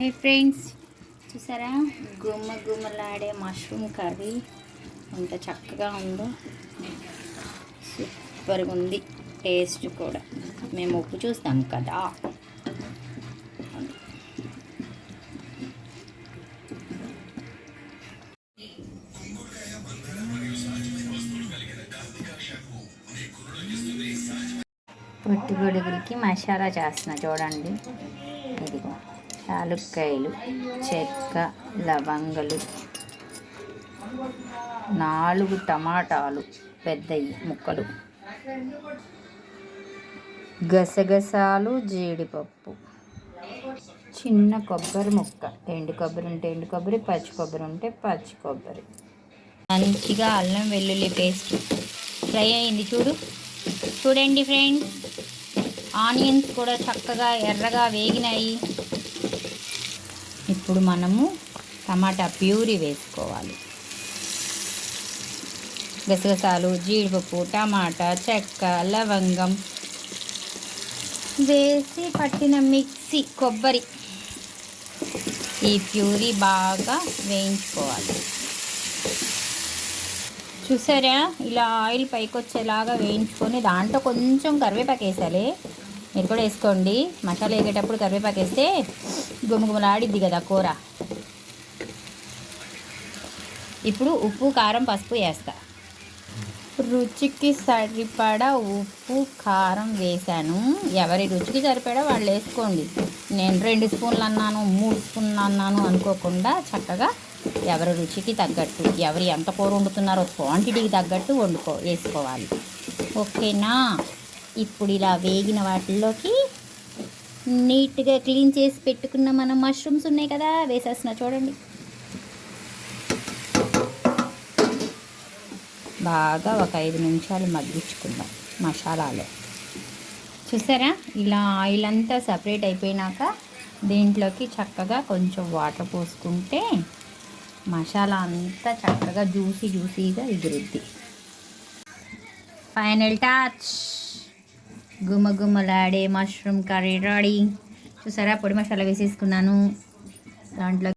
హే friends చూసారా? గుమ్మ గుమ్మలాడే mushroom curry ఎంత చక్కగా ఉందో. సూపర్గా ఉంది. టేస్ట్ కూడా. మేము ఉప్పు చూస్తాం కదా. పొట్టి గొడుగులకి మసాలా చేస్తున్నా చూడండి. ఇదిగో. యాలుక్కాయలు చెక్క లవంగలు. నాలుగు టమాటాలు పెద్దవి ముక్కలు. గసగసాలు జీడిపప్పు. చిన్న కొబ్బరి ముక్క. ఎండు కొబ్బరి ఉంటే ఎండు కొబ్బరి పచ్చి కొబ్బరి ఉంటే పచ్చి కొబ్బరి. మంచిగా అల్లం వెల్లుల్లి పేస్ట్. ఫ్రై అయింది చూడు. చూడండి ఫ్రెండ్స్. ఆనియన్స్ కూడా చక్కగా ఎర్రగా వేగినాయి. ఇప్పుడు మనము టమాటా ప్యూరీ వేసుకోవాలి. గసగసాలు జీడిపప్పు టమాటా చెక్క లవంగం వేసి పట్టిన మిక్సీ కొబ్బరి ఈ ప్యూరీ బాగా వేయించుకోవాలి. చూసారా? ఇలా ఆయిల్ పైకి వచ్చేలాగా వేయించుకొని దాంట్లో కొంచెం కరివేపాకు వేసాలి. మీరు కూడా వేసుకోండి. మసాలా వేగేటప్పుడు కరివేపాకు వేస్తే గుమగుమలాడిద్ది కదా కూర. ఇప్పుడు ఉప్పు కారం పసుపు వేస్తా. రుచికి సరిపడా ఉప్పు కారం వేసాను ఎవరి రుచికి సరిపడా వాళ్ళు వేసుకోండి. నేను రెండు స్పూన్లు అన్నాను మూడు స్పూన్లు అన్నాను అనుకోకుండా చక్కగా ఎవరి రుచికి తగ్గట్టు ఎవరు ఎంత కూర వండుతున్నారో క్వాంటిటీకి తగ్గట్టు వండుకో వేసుకోవాలి. ఓకేనా? ఇప్పుడు ఇలా వేగిన వాటిల్లోకి నీట్గా క్లీన్ చేసి పెట్టుకున్న మన మష్రూమ్స్ ఉన్నాయి కదా వేసేస్తున్నా చూడండి. బాగా ఒక ఐదు నిమిషాలు మగ్గించుకుందాం మసాలాలో. చూసారా? ఇలా ఆయిల్ అంతా సపరేట్ అయిపోయినాక దీంట్లోకి చక్కగా కొంచెం వాటర్ పోసుకుంటే మసాలా అంతా చక్కగా జ్యూసీ జ్యూసీగా ఎగురుద్ది. Final touch! గుమగుమలాడే మష్రూమ్ కర్రీ రెడీ చూసారా? పొడి మసాలా వేసేసుకున్నాను. దాంట్లో